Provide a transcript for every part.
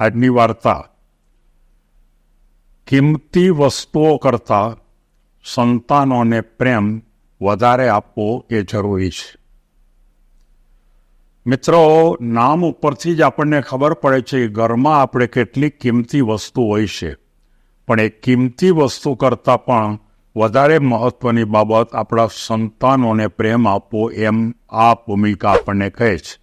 આજની વાર્તા. કિંમતી વસ્તુઓ કરતાં સંતાનોને પ્રેમ વધારે આપવો એ જરૂરી છે. મિત્રો, નામ ઉપરથી જ આપણને ખબર પડે છે કે ઘરમાં આપણે કેટલી કિંમતી વસ્તુ હોય છે. પણ એ કિંમતી વસ્તુ કરતાં પણ વધારે મહત્વની બાબત આપણા સંતાનોને પ્રેમ આપવો એમ આ ભૂમિકા આપણને કહે છે.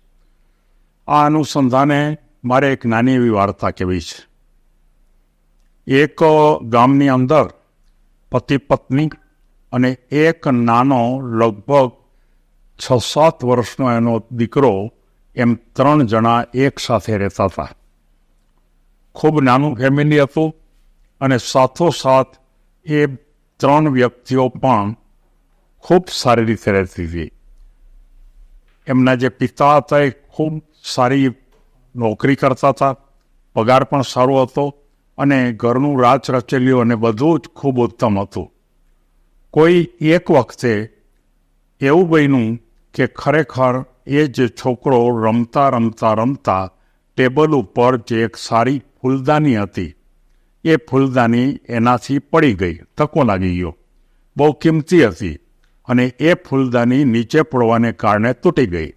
આ અનુસંધાને મારે એક નાની એવી વાર્તા કહેવી છે. એક ગામની અંદર પતિ પત્ની અને એક નાનો લગભગ છ સાત વર્ષનો એનો દીકરો એમ ત્રણ જણા એક સાથે રહેતા હતા. ખૂબ નાનું ફેમિલી હતું અને સાથોસાથ એ ત્રણ વ્યક્તિઓ પણ ખૂબ સારી રીતે રહેતી હતી. એમના જે પિતા હતા એ ખૂબ સારી નોકરી કરતા હતા. પગાર પણ સારો હતો અને ઘરનું રાજ રચેલ્યું અને બધું જ ખૂબ ઉત્તમ હતું. કોઈ એક વખતે એવું બન્યું કે ખરેખર એ જે છોકરો રમતા રમતા રમતા ટેબલ ઉપર જે એક સારી ફૂલદાની હતી, એ ફૂલદાની એનાથી પડી ગઈ તકો લાગી ગયો. બહુ કિંમતી હતી અને એ ફૂલદાની નીચે પડવાને કારણે તૂટી ગઈ.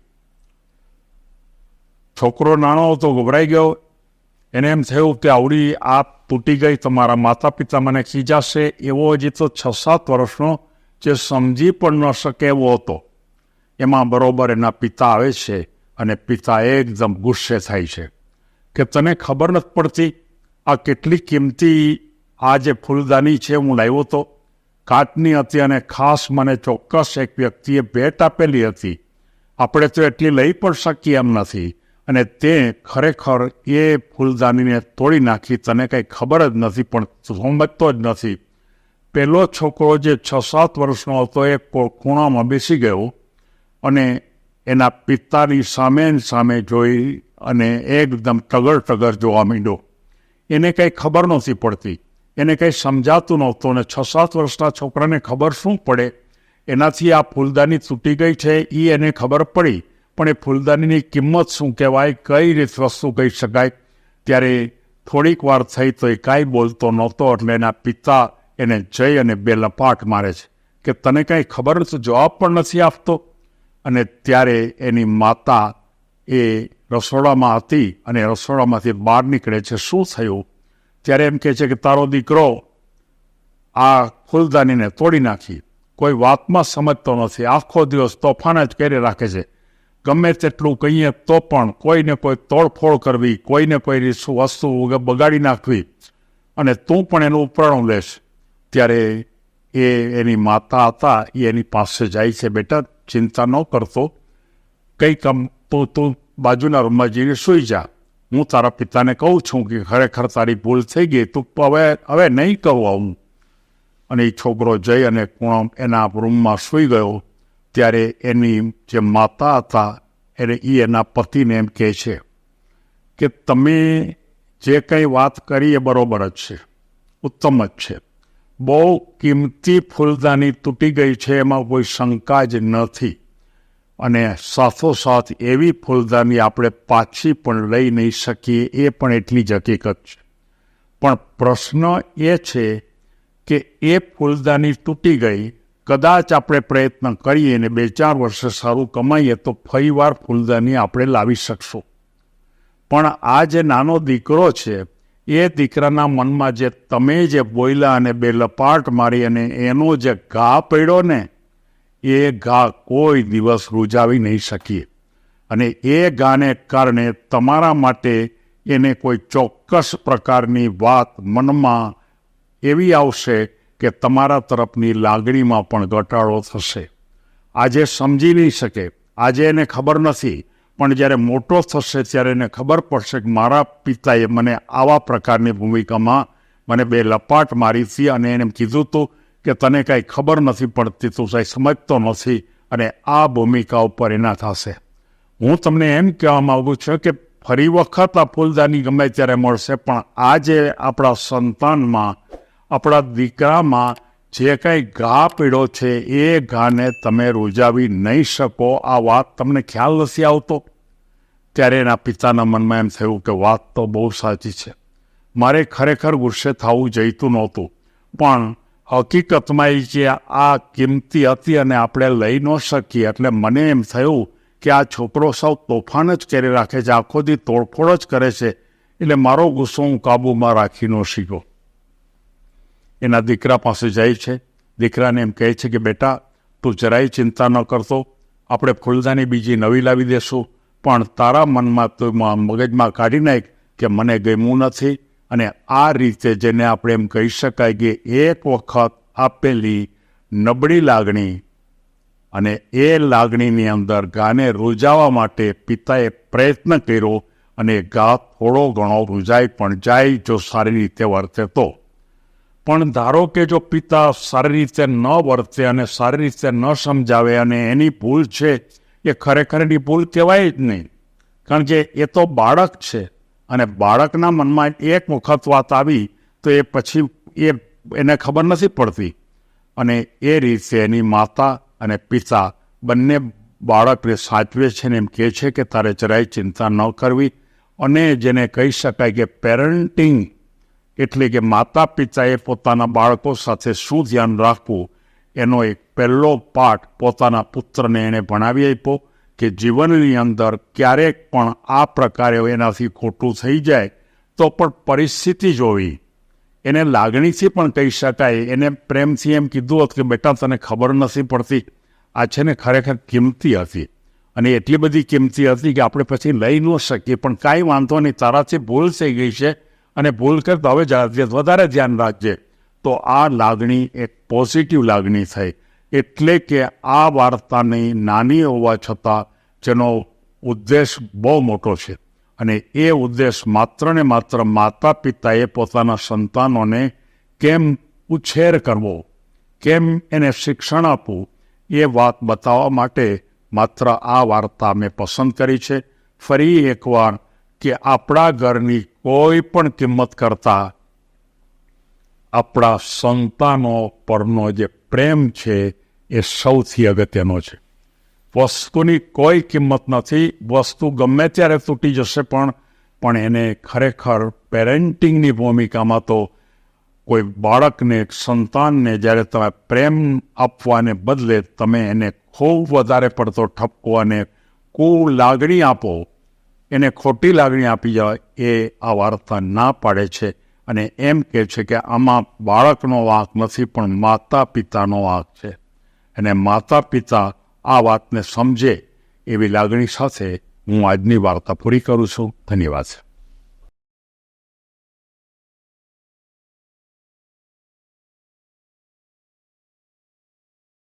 છોકરો નાનો હતો, ગભરાઈ ગયો. એને એમ થયું કે આવડી આ તૂટી ગઈ, તમારા માતા પિતા મને ખીજાશે એવો હજી તો છ સાત વર્ષનો જે સમજી પણ ન શકે એવો હતો. એમાં બરોબર એના પિતા આવે છે અને પિતા એકદમ ગુસ્સે થાય છે. કે તને ખબર નથી પડતી આ કેટલી કિંમતી આ જે ફૂલદાની છે, હું લાવ્યો હતો કાટની હતી અને ખાસ મને ચોક્કસ એક વ્યક્તિએ ભેટ આપેલી હતી. આપણે તો એટલી લઈ પણ શકીએ એમ નથી. અને તે ખરેખર એ ફૂલદાનીને તોડી નાખી, તને કંઈ ખબર જ નથી, પણ સમજતો જ નથી. પહેલો છોકરો જે છ સાત વર્ષનો હતો, એ ખૂણામાં બેસી ગયો અને એના પિતાની સામે સામે જોઈ અને એકદમ ટગર ટગર જોવા માંડ્યો. એને કંઈ ખબર નહોતી પડતી. એને કંઈ સમજાતું નહોતું અને છ સાત વર્ષના છોકરાને ખબર શું પડે? એનાથી આ ફૂલદાની તૂટી ગઈ છે એ એને ખબર પડી. પણ એ ફૂલદાનીની કિંમત શું કહેવાય, કઈ રીત વસ્તુ કહી શકાય? ત્યારે થોડીક વાર થઈ તો એ કાંઈ બોલતો નહોતો એટલે એના પિતા એને જઈ અને બે લપાટ મારે છે. કે તને કાંઈ ખબર નથી, જવાબ પણ નથી આપતો. અને ત્યારે એની માતા એ રસોડામાં હતી અને રસોડામાંથી બહાર નીકળે છે. શું થયું? ત્યારે એમ કહે છે કે તારો દીકરો આ ફૂલદાનીને તોડી નાખી. કોઈ વાતમાં સમજતો નથી. આખો દિવસ તોફાન જ કરી રાખે છે. ગમે તેટલું કહીએ તો પણ કોઈને કોઈ તોડફોડ કરવી, કોઈને કોઈ વસ્તુ બગાડી નાખવી અને તું પણ એનું ઉપરાણું લેશ. ત્યારે એ એની માતા હતા, એ એની પાસે જાય છે. બેટા, ચિંતા ન કરતો કંઈ કામ તો, તું બાજુના રૂમમાં જઈને સૂઈ જા. હું તારા પિતાને કહું છું કે ખરેખર તારી ભૂલ થઈ ગઈ. તું હવે હવે નહીં કહું આવું. અને એ છોકરો જઈ અને કોણ એના રૂમમાં સૂઈ ગયો. ત્યારે એની જે માતા હતા, એને એ એના પતિને એમ કહે છે કે તમે જે કંઈ વાત કરી એ બરોબર જ છે, ઉત્તમ જ છે. બહુ કિંમતી ફૂલદાની તૂટી ગઈ છે, એમાં કોઈ શંકા જ નથી. અને સાથોસાથ એવી ફૂલદાની આપણે પાછી પણ લઈ નહીં શકીએ, એ પણ એટલી જ હકીકત છે. પણ પ્રશ્ન એ છે કે એ ફૂલદાની તૂટી ગઈ કદાચ આપણે પ્રયત્ન કરીએ ને બે ચાર વર્ષે સારું કમાઈએ તો ફરીવાર ફૂલદાની આપણે લાવી શકશું. પણ આ જે નાનો દીકરો છે, એ દીકરાના મનમાં જે તમે જે બોયલા અને બે લપાટ મારી અને એનો જે ઘા પડ્યો ને, એ ઘા કોઈ દિવસ રૂજાવી નહીં શકીએ. અને એ ગાને કારણે તમારા માટે એને કોઈ ચોક્કસ પ્રકારની વાત મનમાં એવી આવશે કે તમારા તરફની લાગણીમાં પણ ઘટાડો થશે. આજે સમજી નહીં શકે. આજે એને ખબર નથી. પણ જ્યારે મોટો થશે ત્યારે એને ખબર પડશે કે મારા પિતાએ મને આવા પ્રકારની ભૂમિકામાં મને બે લપાટ મારી હતી અને એને કીધું હતું કે તને કાંઈ ખબર નથી પડતી, તું કાંઈ સમજતો નથી અને આ ભૂમિકા ઉપર એના થશે. હું તમને એમ કહેવા માગું છું કે ફરી વખત આ ફૂલદાની ગમે ત્યારે મળશે, પણ આજે આપણા સંતાનમાં આપણા દીકરામાં જે કંઈ ઘા પીડો છે એ ઘાને તમે રોજાવી નહીં શકો. આ વાત તમને ખ્યાલ નથી આવતો? ત્યારે એના પિતાના મનમાં એમ થયું કે વાત તો બહુ સાચી છે. મારે ખરેખર ગુસ્સે થવું જઈતું નહોતું. પણ હકીકતમાં એ જે આ કિંમતી હતી અને આપણે લઈ ન શકીએ, એટલે મને એમ થયું કે આ છોકરો સૌ તોફાન જ કરી રાખે છે, આખો દી તોડફોડ જ કરે છે. એટલે મારો ગુસ્સો હું કાબૂમાં રાખી ન શીખ્યો એના દીકરા પાસે જાય છે. દીકરાને એમ કહે છે કે, બેટા, તું જરાય ચિંતા ન કરતો. આપણે ફૂલદાની બીજી નવી લાવી દેશું. પણ તારા મનમાં તું મગજમાં કાઢી નાખ કે મને ગમ્યું નથી. અને આ રીતે જેને આપણે એમ કહી શકાય કે એક વખત આપેલી નબળી લાગણી અને એ લાગણીની અંદર ગાને રૂજાવા માટે પિતાએ પ્રયત્ન કર્યો અને ગા થોડો ઘણો રૂજાઈ પણ જાય જો સારી રીતે વર્તે તો. પણ ધારો કે જો પિતા સારી રીતે ન વર્તે અને સારી રીતે ન સમજાવે અને એની ભૂલ છે, એ ખરેખર એની ભૂલ કહેવાય જ નહીં. કારણ કે એ તો બાળક છે અને બાળકના મનમાં એક વખત વાત આવી તો એ પછી એ એને ખબર નથી પડતી. અને એ રીતે એની માતા અને પિતા બંને બાળકને સાચવે છે ને એમ કહે છે કે તારે જરાય ચિંતા ન કરવી અને જેને કહી શકાય કે પેરેન્ટિંગ એટલે કે માતા પિતાએ પોતાના બાળકો સાથે શું ધ્યાન રાખવું, એનો એક પહેલો પાઠ પોતાના પુત્રને એણે ભણાવી આપ્યો કે જીવનની અંદર ક્યારેક પણ આ પ્રકારે એનાથી ખોટું થઈ જાય, તો પણ પરિસ્થિતિ જોવી. એને લાગણીથી પણ કહી શકાય. એને પ્રેમથી એમ કીધું હતું કે, બેટા, તને ખબર નથી પડતી. આ છે ને ખરેખર કિંમતી હતી. અને એટલી બધી કિંમતી હતી કે આપણે પછી લઈ ન શકીએ. પણ કાંઈ વાંધો નહીં. તારાથી ભૂલ થઈ ગઈ છે. અને ભૂલ કરતા હવે જા- વધારે ધ્યાન રાખજે. તો આ લાગણી એક પોઝિટિવ લાગણી થઈ. એટલે કે આ વાર્તાની નાની હોવા છતાં જેનો ઉદ્દેશ બહુ મોટો છે. અને એ ઉદ્દેશ માત્ર ને માત્ર માતા પિતાએ પોતાના સંતાનોને કેમ ઉછેર કરવો? કેમ એને શિક્ષણ આપવું? એ વાત બતાવવા માટે માત્ર આ વાર્તા મેં પસંદ કરી છે. ફરી એકવાર કે આપણા ઘરની કોઈ પણ કિંમત કરતા આપણા સંતાનો પરનો જે પ્રેમ છે એ સૌથી અગત્યનો છે. વસ્તુની કોઈ કિંમત નથી, વસ્તુ ગમે ત્યારે તૂટી જશે પણ પણ એને ખરેખર પેરેન્ટિંગની ભૂમિકામાં તો કોઈ બાળકને, સંતાનને જ્યારે તમે પ્રેમ આપવાને બદલે તમે એને ખૂબ વધારે પડતો ઠપકો અને કુ લાગણી આપો એને ખોટી લાગણી આપી જાય, એ આ વાર્તા ના પાડે છે. અને એમ કહે છે કે આમાં બાળકનો વાંક નથી, પણ માતા પિતાનો વાંક છે. અને માતા પિતા આ વાતને સમજે એવી લાગણી સાથે હું આજની વાર્તા પૂરી કરું છું. ધન્યવાદ